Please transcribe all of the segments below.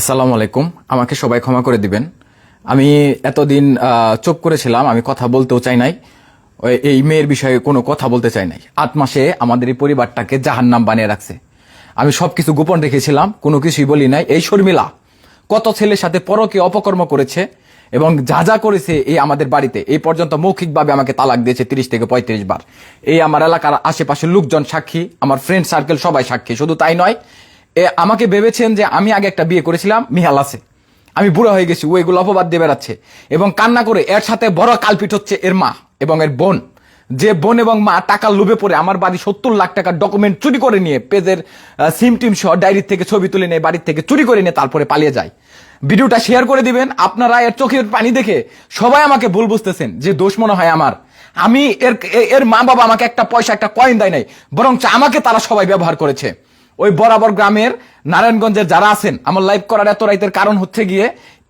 আসসালামু আলাইকুম। আমাকে সবাই ক্ষমা করে দিবেন। আমি এতদিন চুপ করেছিলাম, আমি কথা বলতেও চাই নাই। এই মেয়ের বিষয়ে কোনো কথা বলতে চাই নাই। আট মাসে আমাদের এই পরিবারটাকে জাহান্নাম বানিয়ে রাখছে। আমি সব কিছু গোপন রেখেছিলাম, কোনো কিছুই বলি নাই। এই শর্মিলা, কত ছেলের সাথে পরকে অপকর্ম করেছে এবং যা যা করেছে এই আমাদের বাড়িতে, এই পর্যন্ত মৌখিকভাবে আমাকে তালাক দিয়েছে তিরিশ থেকে পঁয়ত্রিশ বার। এই আমার এলাকার আশেপাশের লোকজন সাক্ষী, আমার ফ্রেন্ড সার্কেল সবাই সাক্ষী। শুধু তাই নয় আমাকে ভেবেছেন যে আমি আগে একটা বিয়ে করেছিলাম, মিহাল আছে। আমি বুড়ো হয়ে গেছি, ও এগুলো অপবাদ দিয়ে বেড়াচ্ছে। এবং কান্না করে, এর সাথে বড় কালপিট হচ্ছে এর মা এবং এর বোন। যে বোন এবং মা টাকা লোভে পড়ে আমার বাড়ি সত্তর লাখ টাকার ডকুমেন্ট চুরি করে নিয়ে পেজের সিম টিম সহ ডায়েরির থেকে ছবি তুলে নিয়ে, বাড়ির থেকে চুরি করে নিয়ে তারপরে পালিয়ে যায়। ভিডিওটা শেয়ার করে দিবেন, আপনারা এর চোখের পানি দেখে সবাই আমাকে ভুল বুঝতেছেন, যে দোষ মনে হয় আমার। আমি এর এর মা বাবা আমাকে একটা পয়সা, একটা কয়েন দেয় নাই বরং আমাকে তারা সবাই ব্যবহার করেছে। ওই বরাবর গ্রামের নারায়ণগঞ্জের যারা আছেন, আমার লাইভ করার এত রাইতের কারণ হচ্ছে গিয়ে,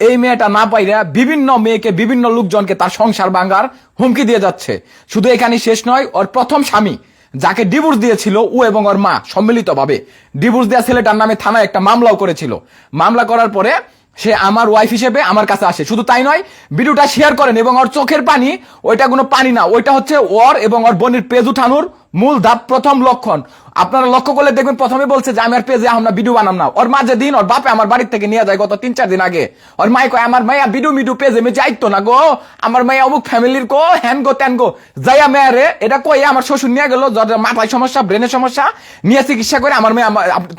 এই মেয়েটা না পাইরা বিভিন্ন মেয়েকে, বিভিন্ন লোকজনকে তার সংসার ভাঙার হুমকি দিয়ে যাচ্ছে। শুধু এখানে শেষ নয়, ওর প্রথম স্বামী, যাকে ডিভোর্স দিয়েছিল ও এবং ওর মা সম্মিলিতভাবে। ডিভোর্স দেওয়া ছেলেটার নামে থানায় একটা মামলাও করেছিল। মামলা করার পরে সে আমার ওয়াইফ হিসেবে আমার কাছে আসে। শুধু তাই নয় ভিডিওটা শেয়ার করেন এবং ওর চোখের পানি, ওইটা কোনো পানি না, ওইটা হচ্ছে ওর এবং ওর বোনের পেজ উঠানোর মূল ধাপ, প্রথম লক্ষণ। আপনারা লক্ষ্য করলে দেখবেন প্রথমে বলছে যে, আমি আর পেজে আমরা ভিডিও বানাম না। ওর মাঝে দিন ওর বাপে আমার বাড়ির থেকে নিয়ে যায় গত তিন, চার দিন আগে। ওর মাই কয়, আমার মাইয়া ভিডিও মিডিও পেজে আমি যাইতো না গো। আমার মাইয়া অমুক ফ্যামিলির গো, হ্যান গো, ত্যান গো। যাইয়া মেয়া রে, এটা কই আমার শ্বশুর নিয়ে গেল, যার মাথায় সমস্যা ব্রেনের সমস্যা, নিয়ে চিকিৎসা করে আমার মেয়ে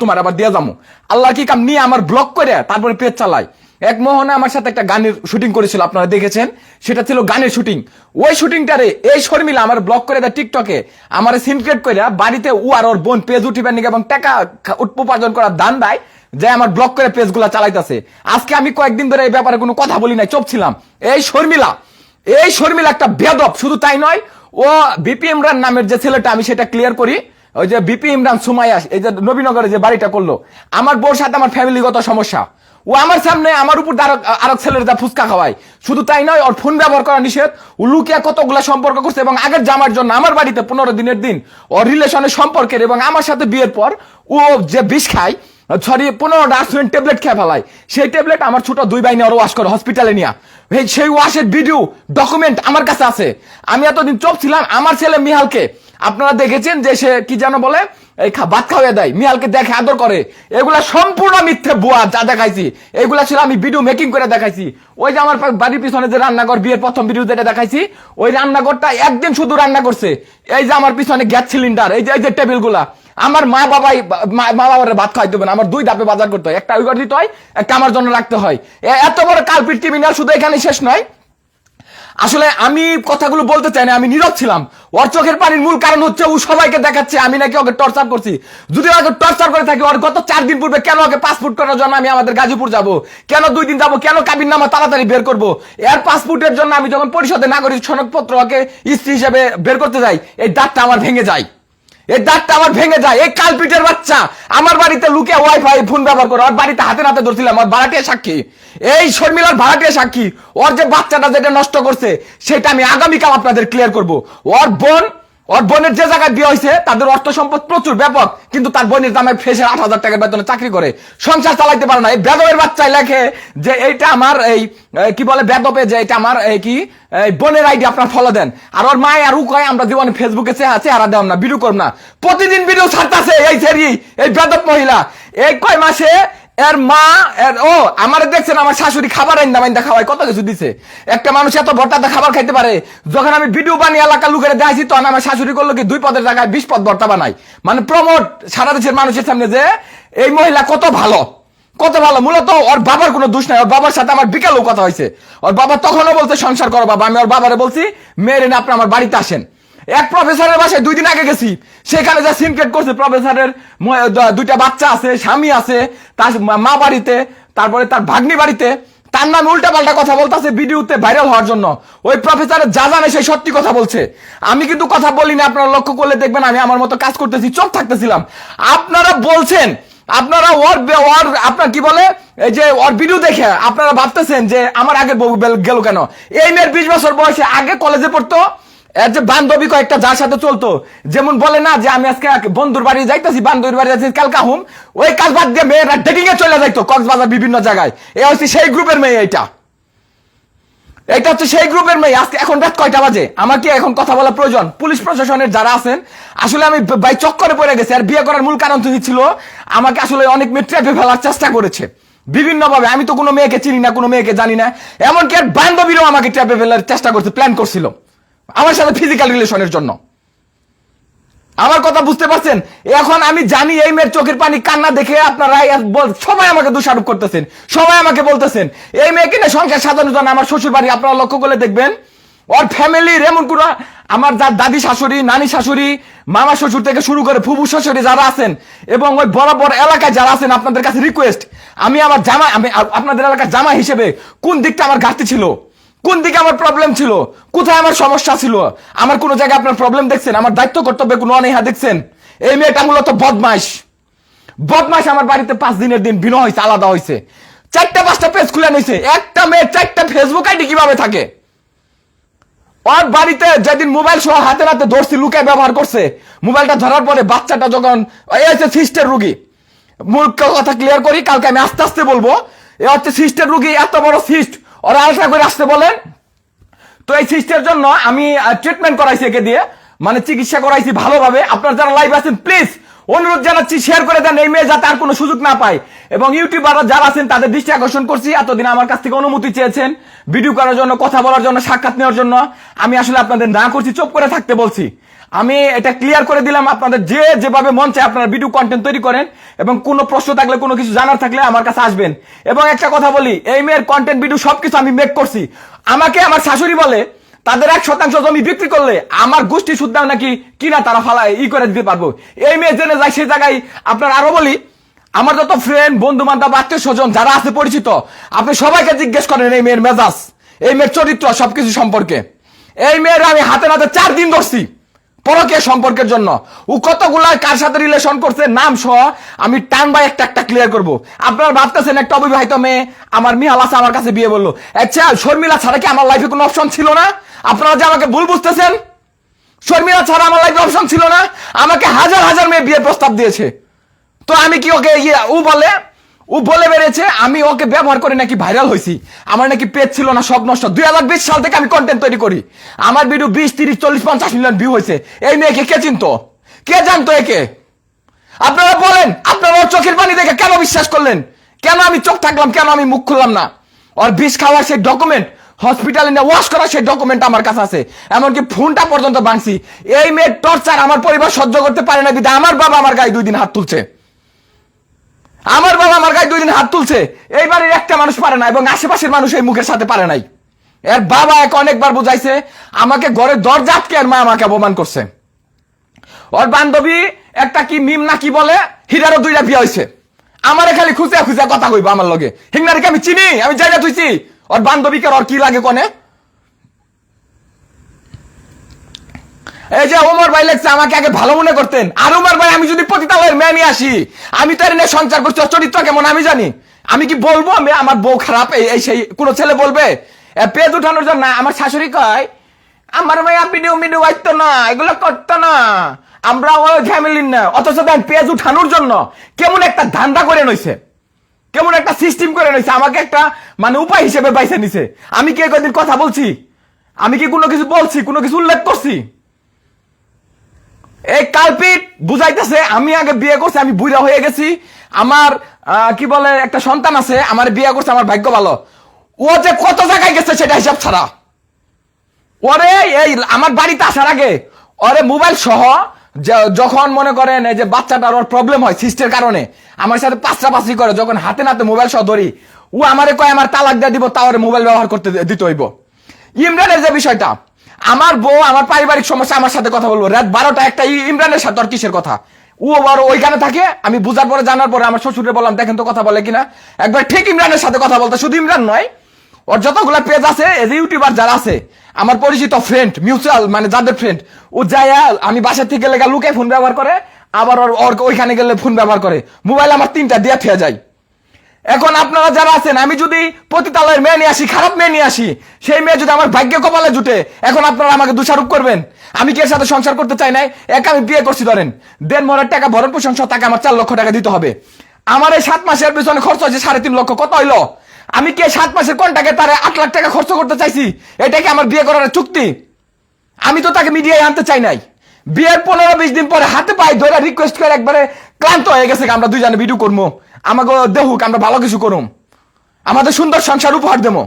তোমার আবার দিয়ে যাব আল্লাহ কি কাম, নিয়ে আমার ব্লক করে, তারপরে পেজ চালায়। এক মোহনে আমার সাথে একটা গানের শুটিং করেছিল, আপনারা দেখেছেন? সেটা ছিল গানের শুটিং ওই শুটিংটারে এই শর্মিলা আমার ব্লক করে দেয় টিকটকে আমার সিনক্রেট করে বাড়িতে ও আর ওর বোন পেজ উঠিবেন নাকি এবং টাকা উপার্জন করার দান দেয়, যে আমার ব্লক করে পেজগুলো চালাইতেছে। আজকে আমি কয়েকদিন ধরে এই ব্যাপারে কোনো কথা বলি নাই চুপ ছিলাম এই শর্মিলা এই শর্মিলা একটা বেদব, শুধু তাই নয়, ও বিপি ইমরান নামের যে ছেলেটা, আমি সেটা ক্লিয়ার করি। ওই যে বিপি ইমরান সুমাইয়াস এই যে নবীনগরে যে বাড়িটা করল। আমার বোর সাথে আমার ফ্যামিলিগত সমস্যা। ও আমার সামনে আমার উপর আরও আরও ছেলের যা ফুচকা খাওয়ায়। শুধু তাই নয়, ওর ফোন ব্যবহার করা নিষেধ। ও লুকিয়া কতগুলা সম্পর্ক করছে এবং আগের জামার জন্য আমার বাড়িতে পনেরো দিনের দিন ওর রিলেশনের সম্পর্কের এবং আমার সাথে বিয়ের পর ও যে বিষ খায় সরি পনেরো আর্সেন ট্যাবলেট খেয়ে ফেলায়। সেই ট্যাবলেট আমার ছোট দুই বাইনে ওর ওয়াশ করে হসপিটালে নিয়ে। সেই ওয়াশের ভিডিও ডকুমেন্ট আমার কাছে আছে। আমি এতদিন চোখ ছিলাম, আমার ছেলে মিহালকে আপনারা দেখেছেন যে সে কি যেন বলে? এই ভাত খাওয়াই দেয়, মিয়ালকে দেখে আদর করে। এগুলা সম্পূর্ণ মিথ্যে বুয়া যা দেখাইছি। এগুলা ছিল আমি ভিডিও মেকিং করে দেখাইছি। ওই যে আমার বাড়ির পিছনে যে রান্নাঘর, বিয়ের প্রথম ভিডিও যেটা দেখাইছি, ওই রান্নাঘরটা একদিন শুধু রান্না করছে। এই যে আমার পিছনে গ্যাস সিলিন্ডার এই যে এই যে টেবিলগুলা আমার মা বাবাই মা বাবার ভাত খাইতে হবে না, আমার দুই ধাপে বাজার করতে হয়। একটা ওই দিতে হয়, একটা আমার জন্য রাখতে হয়। এত বড় কালপিট ক্রিমিনাল শুধু এখানে শেষ নয়। আসলে আমি কথাগুলো বলতে চাই না, আমি নীরব ছিলাম। ওর চোখের পানির মূল কারণ হচ্ছে ও সবাইকে দেখাচ্ছে, আমি নাকি ওকে টর্চার করছি। যদি ওকে টর্চার করে থাকি, ওর গত চার দিন পূর্বে কেন ওকে পাসপোর্ট করার জন্য আমি আমাদের গাজীপুর যাব? কেন দুই দিন যাব? কেন কাবির নামা তাড়াতাড়ি বের করব? এর পাসপোর্টের জন্য আমি যখন পরিষদে নাগরিক সনদপত্র ওকে স্ত্রী হিসেবে বের করতে যাই, এই দাঁতটা আমার ভেঙে যায়। এই দাঁতটা আমার ভেঙে যায়, এই কালপিটের বাচ্চা। আমার বাড়িতে লুকে ওয়াইফাই ফোন ব্যবহার করে ওর বাড়িতে হাতে হাতে ধরছিলাম ওর ভাড়াটিয়া সাক্ষী। এই শর্মিলার ভাড়াটিয়া সাক্ষী, ওর যে বাচ্চাটা যেটা নষ্ট করছে, সেটা আমি আগামীকাল আপনাদের ক্লিয়ার করব। ওর বোন ওর বোনের যে জায়গায় বিয়ে হয়েছে, তাদের অর্থ সম্পদ প্রচুর ব্যাপক, কিন্তু তার বোনের দামে ফেসে আট হাজার টাকার বেতনে চাকরি করে। সংসার চালাইতে পারে না। এই বেদবের বাচ্চায় লেখে যে এইটা আমার এই কি বলে বেদবে, যে এটা আমার, এই কি, এই বোনের আইডি আপনার ফলো দেন। আর ওর মায় আর কয় আমরা জীবনে ফেসবুকে চেহারা চেহারা দেওয়াম না, ভিডিও করব না। প্রতিদিন ভিডিও ছাড়তাছে এই সেরি এই বেদব মহিলা। এই কয় মাসে এর মা, এর, ও, আমার দেখছেন, আমার শাশুড়ি খাবার আইন্দা মাইন্দা খাওয়ায়, কত কিছু দিছে। একটা মানুষ এত ভর্তাতে খাবার খাইতে পারে, যখন আমি ভিডিও বানিয়ে এলাকা লুকের দেখাইছি, তখন আমার শাশুড়ি করল কি, দুই পদের জায়গায় বিশ পদ ভর্তা বানাই মানে প্রমোট সারা দেশের মানুষের সামনে যে, এই মহিলা কত ভালো কত ভালো। মূলত ওর বাবার কোনো দোষ নাই, ওর বাবার সাথে আমার বিকালেও কথা হয়েছে। ওর বাবা তখনও বলছে, সংসার করো বাবা। আমি ওর বাবারে বলছি, মেয়ের আপনি আমার বাড়িতে আসেন। এক প্রফেসরের বাসায় দুই দিন আগে গেছি। সেখানে যা সিনক্রেট করছে, প্রফেসরের দুইটা বাচ্চা আছে, স্বামী আছে, তার মা- বাড়িতে, তারপরে তার ভাগ্নি বাড়িতে। তার নামে উল্টা পাল্টা কথা বলতেছে ভিডিওতে ভাইরাল হওয়ার জন্য। ওই প্রফেসরের যা জানে সেই সত্যি কথা বলছে। আমি কিন্তু কথা বলি না আপনারা লক্ষ্য করলে দেখবেন আমি আমার মতো কাজ করতেছি চোখ থাকতেছিলাম। আপনারা বলছেন, আপনারা ওর ওর আপনার কি বলে, এই যে ওর ভিডিও দেখে আপনারা ভাবতেছেন যে আমার আগে বউ গেল কেন? এই মেয়ের বিশ বছর বয়সে আগে কলেজে পড়তো যে বান্ধবী কয়েকটা যার সাথে চলতো, যেমন বলে না যে আমি আজকে বন্ধুর বাড়ি যাইতেছি, বান্ধবীর বাড়ি যাচ্ছি কালকা হুম, ওই কাজ বাদ দিয়ে মেয়েরা ডেটিং এ চলে যাইতো কক্সবাজার বিভিন্ন জায়গায়। এ হচ্ছে সেই গ্রুপের মেয়ে এইটা। এটা হচ্ছে সেই গ্রুপের মেয়ে। আজকে এখন রাত কয়টা বাজে? আমার কি এখন কথা বলা প্রয়োজন? পুলিশ প্রশাসনের যারা আছেন, আসলে আমি বাই চক্করে পড়ে গেছি। আর বিয়ে করার মূল কারণ ছিল, আমাকে আসলে অনেক মেয়ে ট্র্যাপে ফেলার চেষ্টা করেছে। বিভিন্ন ভাবে আমি তো কোনো মেয়েকে চিনি না, কোনো মেয়েকে জানি না। এমনকি আর বান্ধবীরাও আমাকে ট্র্যাপে ফেলার চেষ্টা করছে প্ল্যান করছিল। আমার সাথে ফিজিক্যাল রিলেশনের জন্য। আমার কথা বুঝতে পারছেন? এখন আমি জানি এই মেয়ের চোখের পানি কান্না দেখে আপনারা সবাই আমাকে দোষারোপ করতেছেন। সবাই আমাকে বলতেছেন, এই মেয়েকে না সংখ্যা সাজানো জানে আমার শ্বশুর বাড়ি আপনারা লক্ষ্য করে দেখবেন, ওর ফ্যামিলির এমন কোনো আমার যা দাদি শাশুড়ি, নানি শাশুড়ি, মামা শ্বশুর থেকে শুরু করে ফুবু শাশুড়ি যারা আছেন, এবং ওই বড় বড় এলাকায় যারা আছেন, আপনাদের কাছে রিকোয়েস্ট আমি আমার জামা আমি আপনাদের এলাকার জামা হিসেবে কোন দিকটা আমার ঘাটতি ছিল? কোন দিকে আমার প্রবলেম ছিল? কোথায় আমার সমস্যা ছিল? আমার কোনো জায়গায় আপনার প্রবলেম দেখছেন? আমার দায়িত্ব কর্তব্যে কোনো অনীহা দেখছেন? এই মেয়েটা মূলত বদমাইশ। বদমাইশ আমার বাড়িতে পাঁচ দিনের দিন বিনয় হয়েছে, আলাদা হয়েছে। চারটা, পাঁচটা পেজ খুলে নিয়েছে। একটা মেয়ে চারটা ফেসবুক আইডি কীভাবে থাকে? ওর বাড়িতে যেদিন মোবাইল সহ হাতে হাতে ধরছি, লুকে ব্যবহার করছে মোবাইলটা ধরার পরে বাচ্চাটা যখন এই হচ্ছে সিস্টের রুগী মূল কথা ক্লিয়ার করি, কালকে আমি আস্তে আস্তে বলব, এ হচ্ছে সিস্টের রুগী, এত বড় সিস্ট ওরা আলোচনা করে আসতে বলেন তো এই সিস্টের জন্য আমি ট্রিটমেন্ট করাইছি একে দিয়ে মানে চিকিৎসা করাইছি ভালোভাবে। আপনার যারা লাইভ আছেন প্লিজ অনুরোধ জানাচ্ছি শেয়ার করে দেন। এই মেয়ে যাতে আর কোনো সুযোগ না পায়। এবং ইউটিউবার যারা আছেন, তাদের দৃষ্টি আকর্ষণ করছি। এতদিন আমার কাছ থেকে অনুমতি চেয়েছেন ভিডিও করার জন্য, কথা বলার জন্য, সাক্ষাৎ নেওয়ার জন্য। আমি আসলে আপনাদের না করছি, চুপ করে থাকতে বলছি। আমি এটা ক্লিয়ার করে দিলাম আপনাদের যে যেভাবে মন চায় আপনারা ভিডিও কন্টেন্ট তৈরি করেন এবং কোনো প্রশ্ন থাকলে, কোনো কিছু জানার থাকলে আমার কাছে আসবেন। এবং একটা কথা বলি, এই মেয়ের কন্টেন্ট ভিডিও সবকিছু আমি মেক করছি। আমাকে আমার শাশুড়ি বলে, তাদের এক শতাংশ জমি বিক্রি করলে আমার গোষ্ঠী সুদ্ধাও নাকি কিনা তারা ফালা ই করে দিতে পারব। এই মেয়ে জেনে যায় সেই জায়গায় আপনার আরও বলি, আমার যত ফ্রেন্ড বন্ধু বান্ধব আত্মীয় স্বজন যারা আছে পরিচিত, আপনি সবাইকে জিজ্ঞেস করেন এই মেয়ের মেজাজ, এই মেয়ের চরিত্র, সবকিছু সম্পর্কে। এই মেয়ের আমি হাতে নাতে চার দিন ধরছি। পরকে সম্পর্কের জন্য। ও কতগুলা কার সাথে রিলেশন করছে, নাম সহ আমি টান বাই একটা একটা ক্লিয়ার করব। আপনারা ভাবতেছেন একটা অবিবাহিত মেয়ে আমার মিহাল আছে, আমার কাছে বিয়ে বলল। আচ্ছা শর্মিলা ছাড়া কি আমার লাইফে কোনো অপশন ছিল না? আপনারা যে আমাকে ভুল বুঝতেছেন, শর্মিলা ছাড়া আমার লাইফে অপশন ছিল না। আমাকে হাজার হাজার মেয়ে বিয়ের প্রস্তাব দিয়েছে। তো আমি কি ওকে ইয়ে ও বলে ও বলে বেড়েছে, আমি ওকে ব্যবহার করে নাকি ভাইরাল হয়েছি আমার নাকি পেজ ছিল না, সব নষ্ট। দুই হাজার বিশ সাল থেকে আমি কন্টেন্ট তৈরি করি। আমার ভিডিও বিশ, তিরিশ, চল্লিশ, পঞ্চাশ মিলিয়ন ভিউ হয়েছে। এই মেয়েকে কে চিনতো? কে জানতো একে? আপনারা বলেন, আপনারা ওর চোখের পানি দেখে কেন বিশ্বাস করলেন? কেন আমি চোখ থাকলাম, কেন আমি মুখ খুললাম না? ওর বিষ খাওয়ার সেই ডকুমেন্ট হসপিটালে নিয়ে ওয়াশ করার সেই ডকুমেন্ট আমার কাছে আছে। এমনকি ফোনটা পর্যন্ত ভাঙছি। এই মেয়ের টর্চার আমার পরিবার সহ্য করতে পারে না, বিধায় আমার বাবা আমার গায়ে দুই দিন হাত তুলছে। আমার বাবা আমার গায়ে দুই দিন হাত তুলছে। এই বাড়ির একটা মানুষ পারে না এবং আশেপাশের মানুষ এই মুখের সাথে পারে নাই। এর বাবা এক অনেকবার বুঝাইছে, আমাকে ঘরের দরজা আটকে আর মা আমাকে অপমান করছে। ওর বান্ধবী একটা কি মিম না কি বলে, হীরারও দুইটা বিয়ে হয়েছে আমারে খালি খুঁজে খুঁজে কথা কইবো আমার লগে। হিংনারিকে আমি চিনি, আমি জায়গা তুইছি। ওর বান্ধবীকে ওর কি লাগে কনে? এই যে ওমর ভাই লেগছে আমাকে আগে ভালো মনে করতেন। আর ওমর ভাই, আমি যদি পতিতালয়ের মেয়ে নিয়ে আসি, আমি তো এর নিয়ে সঞ্চার করছি চরিত্র কেমন আমি জানি। আমি কি বলব? আমি, আমার বউ খারাপ, এই সেই কোন ছেলে বলবে? পেজ উঠানোর জন্য, আমার শাশুড়ি কয়, আমার মেয়ে ভিডিও ভিডিও আইতো না, এগুলো করতো না। আমরা ওই ফ্যামিলির না, অথচ দেন পেজ উঠানোর জন্য কেমন একটা ধান্দা করে নইছে। কেমন একটা সিস্টেম করে নইছে, আমাকে একটা মানে উপায় হিসেবে বাইছে নিছে। আমি কি কদিন কথা বলছি? আমি কি কোনো কিছু বলছি? কোনো কিছু উল্লেখ করছি? এই কালপিট, বুঝাইতেছে, আমি আগে বিয়ে করছি, আমি বুড়া হয়ে গেছি। আমার কি বলে, একটা সন্তান আছে, আমার বিয়ে করছে, আমার ভাগ্য ভালো। ও যে কত জায়গায় গেছে, সেটা হিসাব ছাড়া। ওরে, এই, আমার বাড়িতে আসার আগে, ওরে, মোবাইল সহ যখন মনে করেন, এই যে বাচ্চাটার ওর প্রবলেম হয় সিস্টের কারণে, আমার সাথে পাঁচটা পাঁচি করে, যখন হাতে নাতে মোবাইল সহ ধরি, ও আমারে কয়, আমার তালাক দিয়ে দিব, তাও মোবাইল ব্যবহার করতে দিতে হইব। ইমরানের যে বিষয়টা আমার বউ, আমার পারিবারিক সমস্যা, আমার সাথে কথা বলব। রাত বারোটা একটা ইমরানের সাথে আর কিসের কথা? ও আবার ওইখানে থাকে, আমি বুঝার পরে জানার পরে আমার শ্বশুরে বললাম, দেখেন তো কথা বলে কিনা? একবার ঠিক ইমরানের সাথে কথা বলতে, শুধু ইমরান নয়, ওর যতগুলো পেজ আছে ইউটিউবার যারা আছে, আমার পরিচিত ফ্রেন্ড মিউচুয়াল মানে যাদের ফ্রেন্ড ও যায় আমি বাসা থেকে গেলে লুকে ফোন ব্যবহার করে, আবার ওর ওইখানে গেলে ফোন ব্যবহার করে। মোবাইল আমার তিনটা দিয়ে ফেয়ে যায়। এখন আপনারা যারা আছেন, আমি যদি পতিতালয়ের মেয়ে নিয়ে আসি, খারাপ মেয়ে নিয়ে আসি, সেই মেয়ে যদি আমার ভাগ্য কপালে জুটে, এখন আপনারা আমাকে দোষারোপ করবেন। আমি কি এর সাথে সংসার করতে চাই নাই? এক আমি বিয়ে করছি, ধরেন। দেড় মরার টাকা ভরণ পোষণ তাকে আমার চার লক্ষ টাকা দিতে হবে। আমার এই সাত মাসের পেছনে খরচ হয়েছে সাড়ে তিন লক্ষ, কত হইল? আমি কি সাত মাসের কোনটাকে তারে আট লাখ টাকা খরচ করতে চাইছি? এটা কি আমার বিয়ে করার চুক্তি? আমি তো তাকে মিডিয়ায় আনতে চাই নাই। বিয়ের পনেরো বিশ দিন পরে হাতে পায়ে ধরে রিকোয়েস্ট করে একবারে ক্লান্ত হয়ে গেছে আমরা দুইজনে ভিডিও করব আমাকে দেহুক আমরা ভালো কিছু করুম। আমাদের সুন্দর সংসার উপহার দেবো।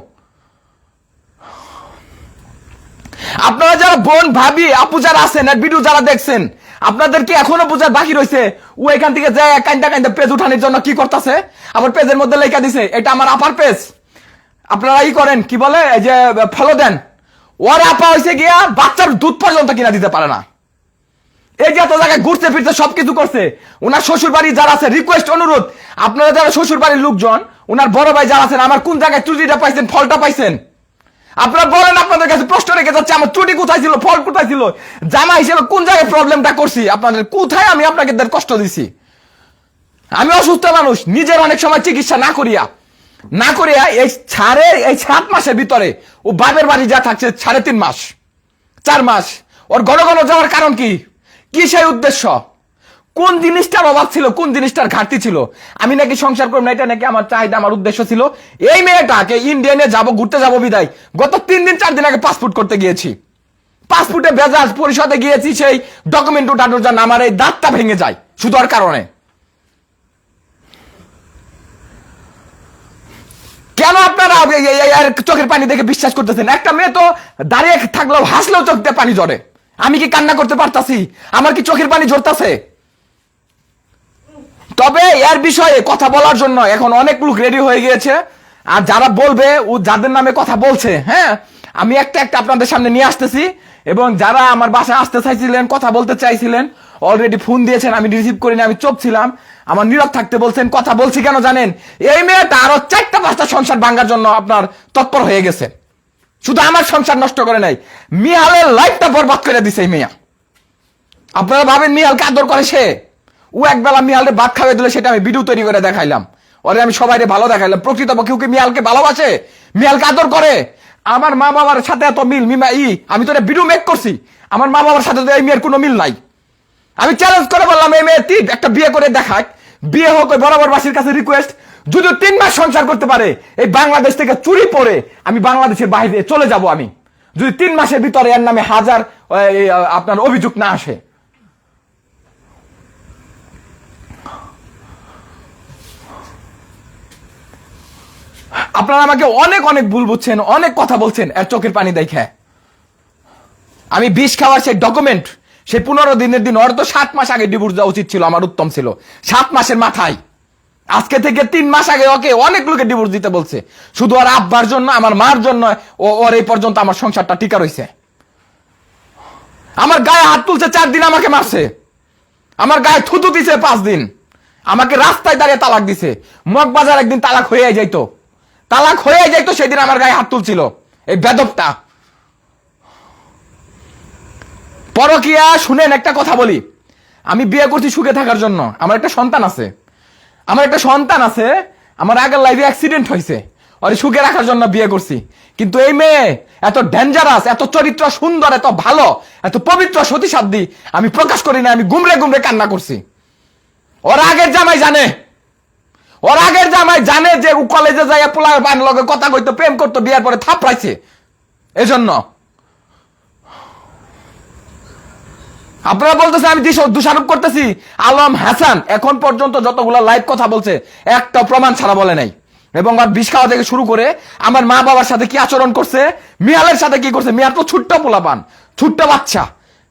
আপনারা যারা বোন, ভাবি, আপু যারা আছেন আর ভিডিও যারা দেখছেন আপনাদের কি এখনও বোঝার বাকি রয়েছে ও এখান থেকে যায় কান্দা কান্দা পেজ উঠানোর জন্য কি করতেছে, আবার পেজের মধ্যে লেখা দিছে, এটা আমার আপার পেজ। আপনারা ই করেন, কি বলে, এই যে ফলো দেন। ওর আপা হয়েছে গিয়া বাচ্চার দুধ পর্যন্ত কিনা দিতে পারে না। এই যে এত জায়গায় ঘুরতে ফিরতে সবকিছু করছে। ওনার শ্বশুর বাড়ি যারা আছে রিকোয়েস্ট অনুরোধ, আপনারা যারা শ্বশুর বাড়ির লোকজন, ওনার বড় ভাই যারা আছেন, আমার কোন জায়গায় ত্রুটিটা পাইছেন, ফলটা পাইছেন? আপনারা বলেন আপনাদের কাছে, প্রশ্ন রেখে যাচ্ছে, আমার ত্রুটি কোথায় ছিল, ফল কোথায় ছিল? জামা হিসেবে কোন জায়গায় প্রবলেমটা করছি? আপনাদের কোথায় আমি আপনাকে কষ্ট দিছি? আমি অসুস্থ মানুষ, নিজের অনেক সময় চিকিৎসা না করিয়া না করিয়া এই ছাড়ে এই সাত মাসের ভিতরে, ও বাপের বাড়ি যা থাকছে সাড়ে তিন মাস, চার মাস। ওর ঘন ঘন যাওয়ার কারণ কি? কি সেই উদ্দেশ্য? কোন জিনিসটার অভাব ছিল? কোন জিনিসটার ঘাটতি ছিল? আমি নাকি সংসার করব না, এটা নাকি আমার চাহিদা, আমার উদ্দেশ্য ছিল। এই মেয়েটাকে ইন্ডিয়ানে যাব, ঘুরতে যাব বিদায়। গত তিন দিন, চার দিন আগে পাসপোর্ট করতে গিয়েছি। পাসপোর্টে বেজাজ পরিষদে গিয়েছি, সেই ডকুমেন্ট উঠানোর জন্য আমার এই দাঁতটা ভেঙে যায় শুধুর কারণে। কেন আপনারা চোখের পানি দেখে বিশ্বাস করতেছেন? একটা মেয়ে তো দাঁড়িয়ে থাকলেও, হাসলেও চোখ দিয়ে পানি ঝরে। আমি কি কান্না করতে পারতাছি? আমার কি চোখের পানি ঝরতাছে? তবে এর বিষয়ে কথা বলার জন্য এখন অনেক লোক রেডি হয়ে গিয়েছে। আর যারা বলবে, ও যাদের নামে কথা বলছে হ্যাঁ আমি একটা একটা আপনাদের সামনে নিয়ে আসতেছি। এবং যারা আমার বাসায় আসতে চাইছিলেন, কথা বলতে চাইছিলেন অলরেডি ফোন দিয়েছেন, আমি রিসিভ করিনি, আমি চোখ ছিলাম। আমার নীরব থাকতে বলছেন, কথা বলছি কেন জানেন? এই মেয়েটা আরও চারটা পাঁচটা সংসার ভাঙার জন্য আপনার তৎপর হয়ে গেছে। শুধু আমার সংসার নষ্ট করে নাই, মিহালের লাইফটা বরবাদ করে দিছে এই মেয়া। আপনারা ভাবেন মিহালকে আদর করে সে? ও একবেলা মিহালকে ভাত খাওয়াই দিলে, সেটা আমি ভিডিও তৈরি করে দেখাইলাম। ওরে আমি সবাইকে ভালো দেখাইলাম। প্রকৃতপক্ষে ওকে মিয়ালকে ভালোবাসে? মিহালকে আদর করে? আমার মা বাবার সাথে এত মিল, মিমা, ই, আমি তো ভিডিও মেক করছি। আমার মা বাবার সাথে তো এই মেয়ের কোনো মিল নাই। আমি চ্যালেঞ্জ করে বললাম, এই মেয়ে একটা বিয়ে করে দেখাক। বিয়ে হোক বরাবর বাসীর কাছে রিকোয়েস্ট যদি তিন মাস সংসার করতে পারে, এই বাংলাদেশ থেকে চুরি পড়ে আমি বাংলাদেশের বাইরে চলে যাব আমি। যদি তিন মাসের ভিতরে এর নামে হাজার আপনার অভিযোগ না আসে। আপনারা আমাকে অনেক অনেক ভুল বুঝছেন, অনেক কথা বলছেন, এর চোখের পানি দেখে। আমি বিষ খাওয়ার সেই ডকুমেন্ট সেই পনেরো দিনের দিন তো সাত মাস আগে ডিভোর্স দেওয়া উচিত ছিল, আমার উত্তম ছিল। সাত মাসের মাথায়। আজকে থেকে তিন মাস আগে ওকে অনেক লোকে ডিভোর্স দিতে বলছে। শুধু আর আব্বার জন্য, আমার মার জন্য, ও, ওর এই পর্যন্ত আমার সংসারটা টিকা রয়েছে আমার গায়ে হাত তুলছে, চার দিন আমাকে মারছে। আমার গায়ে থুতু দিছে পাঁচ দিন। আমাকে রাস্তায় দাঁড়িয়ে তালাক দিছে। মগবাজার একদিন তালাক হয়ে যাইতো। তালাক হয়ে যাইতো, সেদিন আমার গায়ে হাত তুলছিল। এই বেদবটা। পরকিয়া, শুনেন, একটা কথা বলি। আমি বিয়ে করছি সুখে থাকার জন্য। আমার একটা সন্তান আছে। আমার একটা সন্তান আছে, আমার আগের লাইফে অ্যাক্সিডেন্ট হয়েছে। ওর সুখে রাখার জন্য বিয়ে করছি। কিন্তু এই মেয়ে এত ডেঞ্জারাস এত চরিত্র সুন্দর, এত ভালো, এত পবিত্র সতী সাধ্যি আমি প্রকাশ করি না, আমি গুমরে গুমরে কান্না করছি। ওর আগের জামাই জানে। ওর আগের জামাই জানে যে কলেজে যাই পোলার বান লগে কথা কইতো, প্রেম করতো, বিয়ার পরে থাপড়াইছে। এজন্য আপনারা বলতেছেন আমি দোষারোপ করতেছি। আলম হাসান এখন পর্যন্ত যতগুলো লাইভ কথা বলছে, একটা প্রমাণ ছাড়া বলে নাই। এবং আর বিষ খাওয়া থেকে শুরু করে আমার মা বাবার সাথে কি আচরণ করছে মিহালের সাথে কি করছে মিহাল তো ছোট্ট পোলাপান, ছোট্ট বাচ্চা।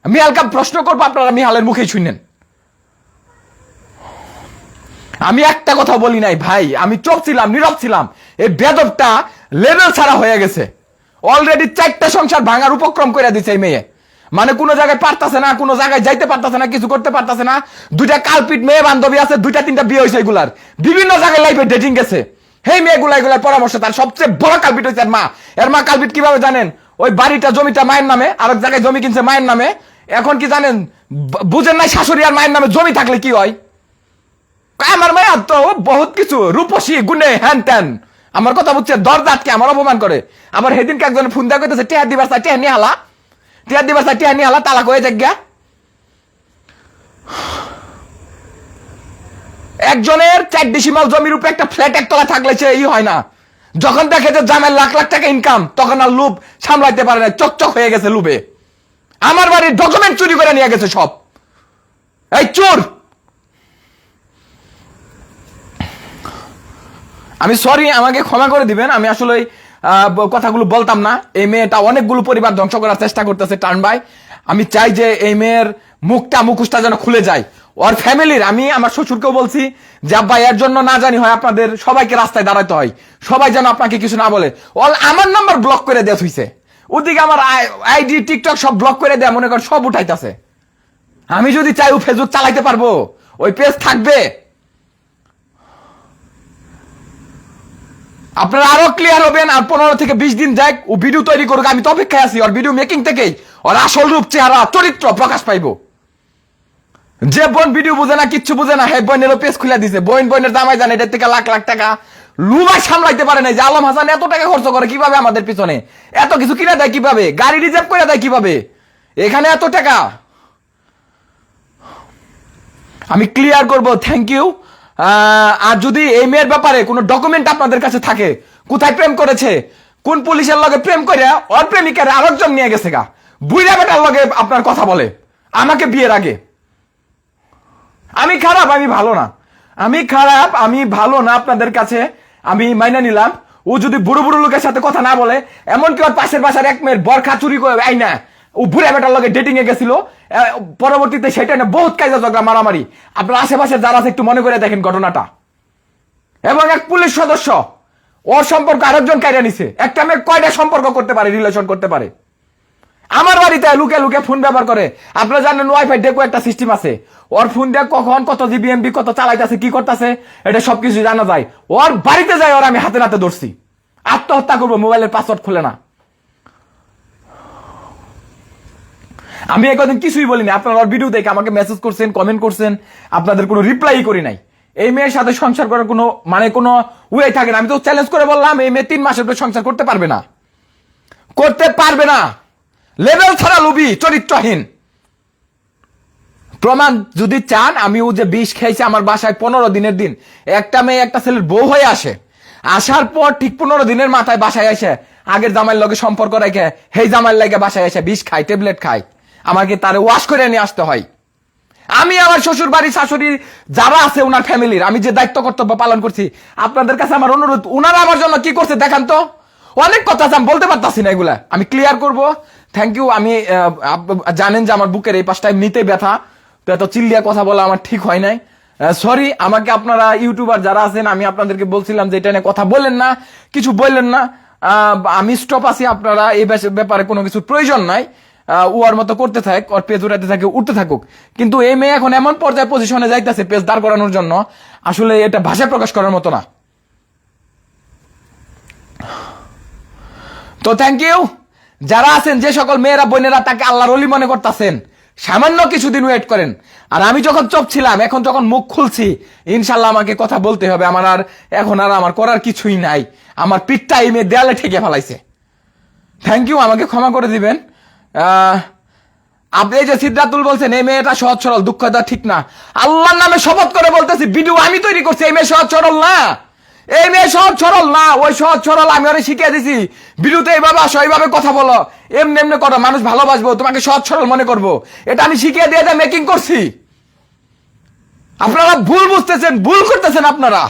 মিহালকে প্রশ্ন করব, আপনারা মিহালের মুখেই শুনেন। আমি একটা কথা বলি নাই, ভাই, আমি চোখ ছিলাম, নীরব ছিলাম। এই বেদবটা লেভেল ছাড়া হয়ে গেছে। অলরেডি চারটা সংসার ভাঙার উপক্রম করে দিছে এই মেয়ে। মানে কোনো জায়গায় পারতাছে না, কোনো জায়গায় যাইতে পারতাছে না, কিছু করতে পারতাছে না। দুইটা কালপিট মেয়ে বান্ধবী আছে, দুইটা তিনটা বিয়ে হয়েছে এগুলার। বিভিন্ন জায়গায় লাইফে ডেটিং গেছে। সেই মেয়েগুলা এগুলার পরামর্শ তার সবচেয়ে বড় কালপিট হয়েছে মা। এর মা কালপিট কীভাবে জানেন? ওই বাড়িটা, জমিটা মায়ের নামে, আরেক জায়গায় জমি কিনছে মায়ের নামে। এখন কি জানেন? বুঝেন নাই শাশুড়ি আর মায়ের নামে জমি থাকলে কি হয়? আমার মায়া তো বহুত কিছু, রূপসী, গুণে, হ্যান ত্যান। আমার কথা বুঝছে দরজা আটকে, আমার অপমান করে। আবার সেদিনকে একজন ফোন দেওয়া করতেছে টেহার দিবার টেহার নিয়ে হালা। টেহার দিবার টেহার নিয়ে হালা তালাক হয়ে যাক একজনের চার ডিসিমাল জমির উপরে একটা ফ্ল্যাট একতলা থাকলে সে ই হয় না। যখন দেখে যে জামের লাখ লাখ টাকা ইনকাম তখন আর লুপ সামলাইতে পারে না, চকচক হয়ে গেছে লুবে আমার বাড়ির ডকুমেন্ট চুরি করে নিয়ে গেছে সব। এই চোর! আমি সরি আমাকে ক্ষমা করে দিবেন। আমি আসলে কথাগুলো বলতাম না। এই মেয়েটা অনেকগুলো পরিবার ধ্বংস করার চেষ্টা করতেছে টান ভাই আমি চাই যে এই মেয়ের মুখটা, মুখোশটা যেন খুলে যায়। ওর ফ্যামিলির, আমি আমার শ্বশুরকেও বলছি যে, আব্বা, এর জন্য না জানি হয় আপনাদের সবাইকে রাস্তায় দাঁড়াতে হয়। সবাই যেন আপনাকে কিছু না বলে। অল আমার নাম্বার ব্লক করে দেওয়া হইছে ওদিকে আমার আইডি, টিকটক সব ব্লক করে দেয়া, মনে করেন সব উঠাইতেছে। আমি যদি চাই ও ফেসবুক চালাইতে পারব, ওই পেজ থাকবে। আপনারা আরও ক্লিয়ার হবেন আর পনেরো থেকে বিশ দিন যাক ও ভিডিও তৈরি করুক, আমি তো অপেক্ষায় আছি, ওর ভিডিও মেকিং থেকেই। ওর আসল রূপ, চেহারা, চরিত্র প্রকাশ পাইবো। যে বোন ভিডিও বুঝে না, কিচ্ছু বুঝে না, হে বোনেরও পেজ খুলে দিছে। বোন, বোনের দামাই জানে, এটার থেকে লাখ লাখ টাকা। লুবাই সামলাইতে পারে না যে আলম হাসান এত টাকা খরচ করে কীভাবে আমাদের পিছনে? এত কিছু কিনে দেয় কীভাবে? গাড়ি রিজার্ভ করে দেয় কীভাবে? এখানে এত টাকা। আমি ক্লিয়ার করব থ্যাংক ইউ আর যদি এই মেয়ের ব্যাপারে কোনো ডকুমেন্ট আপনাদের কাছে থাকে, কোথায় প্রেম করেছে, কোন পুলিশের লগে প্রেম করে ওর প্রেমিকার আরেকজন নিয়ে গেছে গা বুইরা বেটার লগে আপনার কথা বলে, আমাকে বিয়ের আগে। আমি খারাপ, আমি ভালো না। আমি খারাপ, আমি ভালো না আপনাদের কাছে, আমি মাইনা নিলাম। ও যদি বুড়ো বুড়ো লোকের সাথে কথা না বলে, এমনকি ওর পাশের বাসার এক মেয়ের বরখা চুরি করে আই না ও বেটার লগে ডেটিং এ গেছিল পরবর্তীতে সেটা না বহুত কাজে ঝগড়া, মারামারি। আপনার আশেপাশে যারা আছে, একটু মনে করে দেখেন ঘটনাটা। এবং এক পুলিশ সদস্য, ওর সম্পর্ক আরেকজন কাইরা নিছে। একটা মেয়ে কয়টা সম্পর্ক করতে পারে রিলেশন করতে পারে? আমার বাড়িতে লুকে লুকে ফোন ব্যবহার করে। আপনারা জানেন ওয়াইফাই ডেকো একটা সিস্টেম আছে। ওর ফোন দিয়ে কখন কত জিবি এমবি কত চালাইতেছে, কি করতেছে, এটা সবকিছু জানা যায়। ওর বাড়িতে যাই ওর আমি হাতে হাতে ধরছি। আত্মহত্যা করব, মোবাইলের পাসওয়ার্ড খুলে না। আমি একদিন কিছুই বলিনি। আপনারা ভিডিও দেখে আমাকে মেসেজ করছেন কমেন্ট করছেন, আপনাদের কোনো রিপ্লাই করি নাই। এই মেয়ের সাথে সংসার করার কোনো মানে কোনো ওয়ে থাকে না। আমি তো চ্যালেঞ্জ করে বললাম, এই মেয়ে তিন মাসের পর সংসার করতে পারবে না। করতে পারবে না। লেভেল ছাড়া লুবি চরিত্রহীন। প্রমাণ যদি চান, আমি ও যে বিষ খেয়েছে আমার বাসায় পনেরো দিনের দিন। একটা মেয়ে, একটা ছেলের বউ হয়ে আসে। আসার পর ঠিক পনেরো দিনের মাথায় বাসায় আসে আগের জামাইয়ের লগে সম্পর্ক রেখে হেই জামাইয়ের লাগে বাসায় এসে বিষ খায় ট্যাবলেট খায়। আমাকে তারে ওয়াশ করে নিয়ে আসতে হয়। আমি আমার শ্বশুর বাড়ি, শাশুড়ি যারা আছে ওনার ফ্যামিলির আমি যে দায়িত্ব কর্তব্য পালন করছি, আপনাদের কাছে আমার অনুরোধ ওনারা আমার জন্য কি করছে দেখান তো। অনেক কথা আছে, আমি বলতে পারতাছি না এগুলা। আমি ক্লিয়ার করব। থ্যাংক ইউ আমি জানেন যে আমার বুকের এই পাশটায় নিতে ব্যথা। তো এত চিল্লিয়া কথা বলা আমার ঠিক হয় নাই। সরি আমাকে আপনারা ইউটিউবার যারা আছেন, আমি আপনাদেরকে বলছিলাম যে এটা নিয়ে কথা বলেন না, কিছু বললেন না। আমি স্টপ আছি, আপনারা এই ব্যাপারে কোনো কিছু প্রয়োজন নাই। ও ওর মতো করতে থাক, ওর পেজ উঠাতে থাকে উঠতে থাকুক। কিন্তু এই মেয়ে এখন এমন পর্যায়ে পজিশনে যাইতেছে পেজ দাঁড় করানোর জন্য, আসলে এটা ভাষা প্রকাশ করার মতো না। তো থ্যাংক ইউ যারা আছেন, যে সকল মেয়েরা, বোনেরা তাকে আল্লাহর অলি মনে করতেছেন, সামান্য কিছুদিন ওয়েট করেন। আর আমি যখন চোপ ছিলাম, এখন যখন মুখ খুলছি ইনশাল্লাহ আমাকে কথা বলতে হবে। আমার আর, এখন আর আমার করার কিছুই নাই। আমার পিঠটা এই মেয়ে দেয়ালে ঠেকে ফেলাইছে। থ্যাংক ইউ আমাকে ক্ষমা করে দিবেন। আপনি যে সিদ্ধাতুল বলছেন, এই মেয়েটা সহজ সরল, দুঃখ দেওয়া ঠিক না। আল্লাহর নামে শপথ করে বলতেছি ভিডিও আমি তৈরি করছি, এই মেয়ে সহজ সরল না। এই মেয়ে সহজ সরল না, ওই সহজ সরল আমি ওরে শিখিয়ে দিছি। ভিডিওতে এইভাবে আসো, এইভাবে কথা বলো। এমনি এমনি করো, মানুষ ভালোবাসবো, তোমাকে সহজ সরল মনে করব। এটা আমি শিখিয়ে দিয়ে মেকিং করছি। আপনারা ভুল বুঝতেছেন, ভুল করতেছেন আপনারা।